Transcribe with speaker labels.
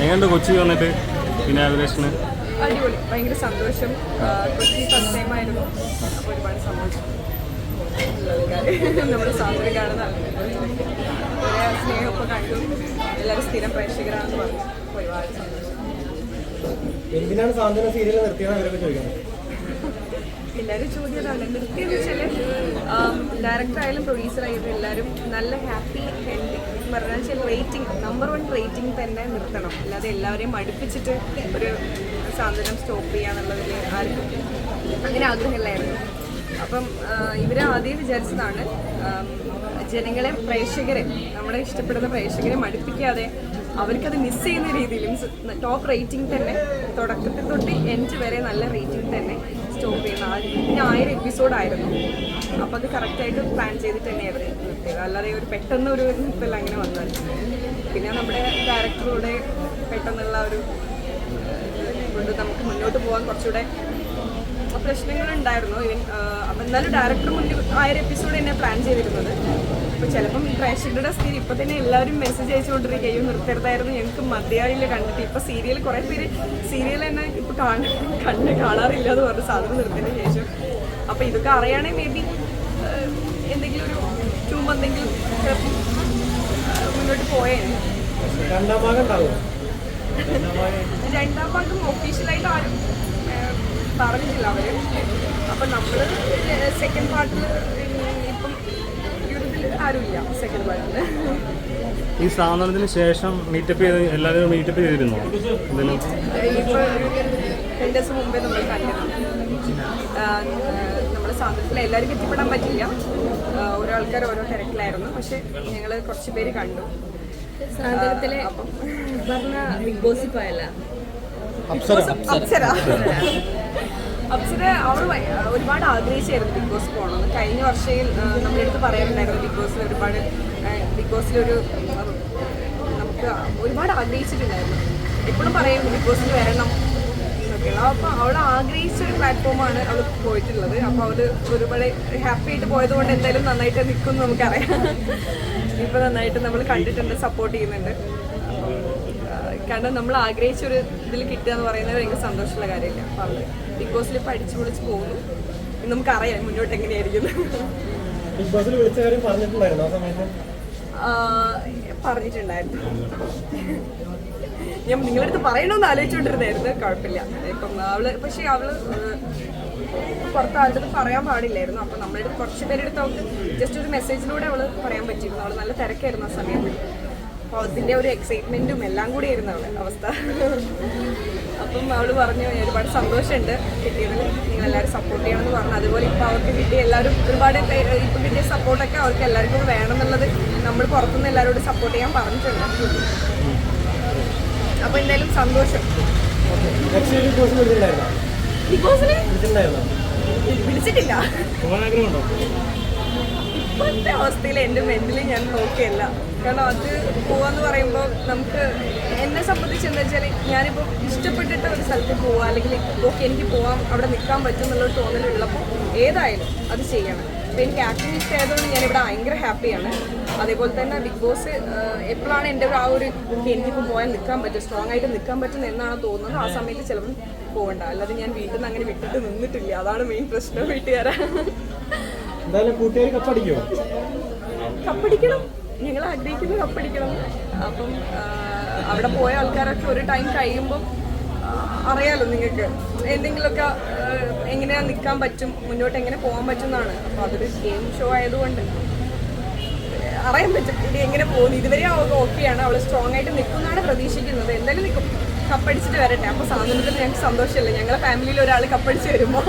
Speaker 1: എങ്ങനെയുണ്ട് കൊച്ചി വന്നിട്ട് പിന്നെ ആഗ്രേഷന്
Speaker 2: അടിപൊളി. ഭയങ്കര സന്തോഷം. കൊച്ചി ഫസ്റ്റ് ടൈം ആയിരുന്നു. അപ്പോൾ ഒരുപാട് സന്തോഷം. നമ്മുടെ സാധനം കാണുന്ന കുറേ സ്നേഹമൊക്കെ കണ്ടു. എല്ലാവരും സ്ഥിരം പ്രേക്ഷകരാണെന്ന് പറഞ്ഞു. ഒരുപാട് സന്തോഷം.
Speaker 3: എന്തിനാണ് സാന്ത്വന സീരിയൽ നിർത്തിയത് അവരൊക്കെ ചോദിക്കുന്നത്?
Speaker 2: എല്ലാവരും ചോദ്യം നിർത്തിയെന്ന് വെച്ചാൽ പ്രൊഡ്യൂസർ ആയാലും എല്ലാവരും നല്ല ഹാപ്പി ഹെൽത്തി പറഞ്ഞാൽ റേറ്റിംഗ് നമ്പർ വൺ റേറ്റിംഗ് തന്നെ നിർത്തണം. അല്ലാതെ എല്ലാവരെയും അടുപ്പിച്ചിട്ട് ഒരു സാധനം സ്റ്റോപ്പ് ചെയ്യാന്നുള്ളതിൽ ആർക്കും അങ്ങനെ ആഗ്രഹമില്ലായിരുന്നു. അപ്പം ആദ്യം വിചാരിച്ചതാണ് ജനങ്ങളെ പ്രേക്ഷകരെ നമ്മുടെ ഇഷ്ടപ്പെടുന്ന പ്രേക്ഷകരെ മടുപ്പിക്കാതെ അവർക്കത് മിസ് ചെയ്യുന്ന രീതിയിൽ ടോപ്പ് റേറ്റിംഗ് തന്നെ തുടക്കത്തിൽ തൊട്ട് എൻഡ് വരെ നല്ല റേറ്റിംഗ് തന്നെ സ്റ്റോപ്പ് ചെയ്യുന്ന ആദ്യം പിന്നെ ആയിരം എപ്പിസോഡായിരുന്നു അപ്പം അത് കറക്റ്റായിട്ട് പ്ലാൻ ചെയ്തിട്ട് തന്നെയായിരുന്നു നിർത്തിയത്. അല്ലാതെ ഒരു പെട്ടെന്ന് ഒരു നിർത്തല്ല അങ്ങനെ വന്നത് പിന്നെ നമ്മുടെ ഡയറക്ടറുടെ പെട്ടെന്നുള്ള ഒരു കൊണ്ട് നമുക്ക് മുന്നോട്ട് പോകാൻ കുറച്ചുകൂടെ പ്രശ്നങ്ങളുണ്ടായിരുന്നു ഇവൻ അപ്പം എന്നാലും ഡയറക്ടർ മുന്നിൽ ആയിരം എപ്പിസോഡ് തന്നെ പ്ലാൻ ചെയ്തിരുന്നത് അപ്പോൾ ചിലപ്പം പ്രേക്ഷകരുടെ സ്ഥിതി ഇപ്പം തന്നെ എല്ലാവരും മെസ്സേജ് അയച്ചുകൊണ്ടിരിക്കുകയും നിർത്തരുതായിരുന്നു ഞങ്ങൾക്ക് മതിയായില്ല കണ്ടിട്ട് ഇപ്പം സീരിയൽ കുറേ പേര് സീരിയൽ തന്നെ ഇപ്പം കാണ കണ്ട് കാണാറില്ല എന്ന് പറഞ്ഞ് സാധനം നിർത്തിയതിന് ശേഷം അപ്പോൾ ഇതൊക്കെ അറിയാണെങ്കിൽ മേ ബി എന്തെങ്കിലും ഒരു ട്യൂബ് എന്തെങ്കിലും മുന്നോട്ട് പോയേനെ
Speaker 3: രണ്ടാം ഭാഗം
Speaker 2: ഒഫീഷ്യലായിട്ട് ആരും പറഞ്ഞിട്ടില്ല അവർ. അപ്പൊ നമ്മൾ സെക്കൻഡ് പാർട്ടിൽ ഇപ്പം ആരുമില്ല സെക്കൻഡ്
Speaker 1: ഈ സാധനത്തിന് ശേഷം മീറ്റപ്പ് ചെയ്ത് എല്ലാവരും മീറ്റപ്പ് ചെയ്തിരുന്നോ? എന്തെങ്കിലും
Speaker 2: രണ്ട് ദിവസം മുമ്പേ നമ്മൾ കണ്ടിരുന്നു നമ്മുടെ സാധനത്തിൽ എല്ലാവർക്കും എത്തിപ്പെടാൻ പറ്റില്ല ഓരോ ആൾക്കാർ ഓരോ തിരക്കിലായിരുന്നു. പക്ഷെ ഞങ്ങൾ കുറച്ച് പേര് കണ്ടു. സാധനത്തിലെ
Speaker 4: പറഞ്ഞ ബിഗ് ബോസിൽ പോയല്ല.
Speaker 2: അപ്സര. അപ്സര അവർ ഒരുപാട് ആഗ്രഹിച്ചായിരുന്നു ബിഗ് ബോസ് പോകണമെന്ന് കഴിഞ്ഞ വർഷയിൽ നമ്മളെടുത്ത് പറയാറുണ്ടായിരുന്നു ബിഗ് ബോസിൽ ഒരുപാട് ബിഗ് ബോസിലൊരു നമുക്ക് ഒരുപാട് ആഗ്രഹിച്ചിട്ടുണ്ടായിരുന്നു. എപ്പോഴും പറയും ബിഗ് ബോസിൽ വരണം എന്നൊക്കെയുള്ള. അപ്പോൾ അവൾ ആഗ്രഹിച്ച ഒരു പ്ലാറ്റ്ഫോമാണ് അവൾ പോയിട്ടുള്ളത്. അപ്പോൾ അവൾ ഒരുപാട് ഹാപ്പി ആയിട്ട് പോയത് കൊണ്ട് എന്തായാലും നന്നായിട്ട് നിൽക്കും നമുക്കറിയാം. ഇപ്പോൾ നന്നായിട്ട് നമ്മൾ കണ്ടിട്ടുണ്ട് സപ്പോർട്ട് ചെയ്യുന്നുണ്ട്. കാരണം നമ്മൾ ആഗ്രഹിച്ച ഒരു ഇതിൽ കിട്ടുക എന്ന് പറയുന്നത് ഭയങ്കര സന്തോഷമുള്ള കാര്യമില്ല? അപ്പോൾ അവൾ ബിഗ് ബോസിൽ പഠിച്ചു പൊളിച്ച് പോകുന്നു. നമുക്കറിയാം മുന്നോട്ട് എങ്ങനെയായിരിക്കും.
Speaker 3: ബിഗ് ബോസിൽ വിളിച്ച കാര്യം പറഞ്ഞിട്ടുണ്ടായിരുന്നു ആ സമയത്ത്?
Speaker 2: പറഞ്ഞിട്ടുണ്ടായിരുന്നു. ഞാൻ നിങ്ങളടുത്ത് പറയണമെന്ന് ആലോചിച്ചുകൊണ്ടിരുന്നായിരുന്നു കുഴപ്പമില്ല. ഇപ്പം അവൾ പക്ഷെ അവൾ പുറത്ത് ആളുടെ അടുത്ത് പറയാൻ പാടില്ലായിരുന്നു. അപ്പം നമ്മളുടെ അടുത്ത് കുറച്ച് പേരുടെ അടുത്ത് അവൾക്ക് ജസ്റ്റ് ഒരു മെസ്സേജിലൂടെ അവൾ പറയാൻ പറ്റിയിരുന്നു. അവൾ നല്ല തിരക്കായിരുന്നു ആ സമയത്ത്. അപ്പോൾ അതിന്റെ ഒരു എക്സൈറ്റ്മെന്റും എല്ലാം കൂടി ആയിരുന്നു അവളെ അവസ്ഥ. അപ്പം അവൾ പറഞ്ഞു ഒരുപാട് സന്തോഷമുണ്ട് കിട്ടിയതിൽ നിങ്ങൾ എല്ലാവരും സപ്പോർട്ട് ചെയ്യണമെന്ന് പറഞ്ഞു. അതുപോലെ ഇപ്പോൾ അവർക്ക് കിട്ടിയ എല്ലാവരും ഒരുപാട് ഇപ്പോൾ ഇപ്പം കിട്ടിയ സപ്പോർട്ടൊക്കെ അവർക്ക് എല്ലാവർക്കും വേണം എന്നുള്ളത് നമ്മൾ പുറത്തുനിന്ന് എല്ലാവരോടും സപ്പോർട്ട് ചെയ്യാൻ പറഞ്ഞിട്ടുണ്ട്. അപ്പോൾ എന്തായാലും സന്തോഷം.
Speaker 3: വിളിച്ചിട്ടില്ല. ബിഗ് വിളിച്ചിട്ടുണ്ടായിരുന്നോ
Speaker 2: ഇപ്പോഴത്തെ അവസ്ഥയിൽ എന്റെ മെന്റലി ഞാൻ നോക്കിയല്ല. കാരണം അത് പോവാന്ന് പറയുമ്പോൾ നമുക്ക് എന്നെ സംബന്ധിച്ച് എന്താ വെച്ചാൽ ഞാനിപ്പോൾ ഇഷ്ടപ്പെട്ടിട്ട് ഒരു സ്ഥലത്ത് പോവാം അല്ലെങ്കിൽ ഓക്കെ എനിക്ക് പോവാം അവിടെ നിൽക്കാൻ പറ്റും എന്നുള്ളൊരു തോന്നലുള്ളപ്പോൾ ഏതായാലും അത് ചെയ്യണം. അപ്പോൾ എനിക്ക് ആക്ടിങ് ഇഷ്ടമായതുകൊണ്ട് ഞാനിവിടെ ഭയങ്കര ഹാപ്പിയാണ് അതേപോലെ തന്നെ ബിഗ് ബോസ് എപ്പോഴാണ് എന്റെ ആ ഒരു എനിക്കിപ്പോൾ പോയാൽ നിൽക്കാൻ പറ്റും സ്ട്രോങ് ആയിട്ട് നിൽക്കാൻ പറ്റും എന്നാണ് തോന്നുന്നത് ആ സമയത്ത് ചിലപ്പം പോകണ്ട. അല്ലാതെ ഞാൻ വീട്ടിൽ നിന്ന് അങ്ങനെ വിട്ടിട്ട് നിന്നിട്ടില്ല. അതാണ് മെയിൻ പ്രശ്നം വീട്ടുകാരാ
Speaker 3: എന്തായാലും കൂട്ടുകാർ കപ്പടിക്കോ
Speaker 2: കപ്പടിക്കണം. ഞങ്ങൾ ആഗ്രഹിക്കുന്നത് കപ്പടിക്കണം. അപ്പം അവിടെ പോയ ആൾക്കാരൊക്കെ ഒരു ടൈം കഴിയുമ്പം അറിയാലോ നിങ്ങൾക്ക്. എന്തെങ്കിലുമൊക്കെ എങ്ങനെയാ നിൽക്കാൻ പറ്റും മുന്നോട്ട് എങ്ങനെ പോകാൻ പറ്റും എന്നാണ് അപ്പോൾ അതൊരു ഗെയിം ഷോ ആയതുകൊണ്ട്. അറിയാൻ പറ്റും ഇനി എങ്ങനെ പോകുന്നു. ഇതുവരെ അവൾക്ക് ഓക്കെയാണ് അവൾ സ്ട്രോങ് ആയിട്ട് നിൽക്കുന്നതാണ് പ്രതീക്ഷിക്കുന്നത്. എന്തായാലും നിൽക്കും. കപ്പടിച്ചിട്ട് വരട്ടെ. അപ്പോൾ സാധനത്തിൽ ഞങ്ങൾക്ക് സന്തോഷമല്ലേ? ഞങ്ങളുടെ ഫാമിലിയിൽ ഒരാൾ കപ്പടിച്ച് വരുമ്പോൾ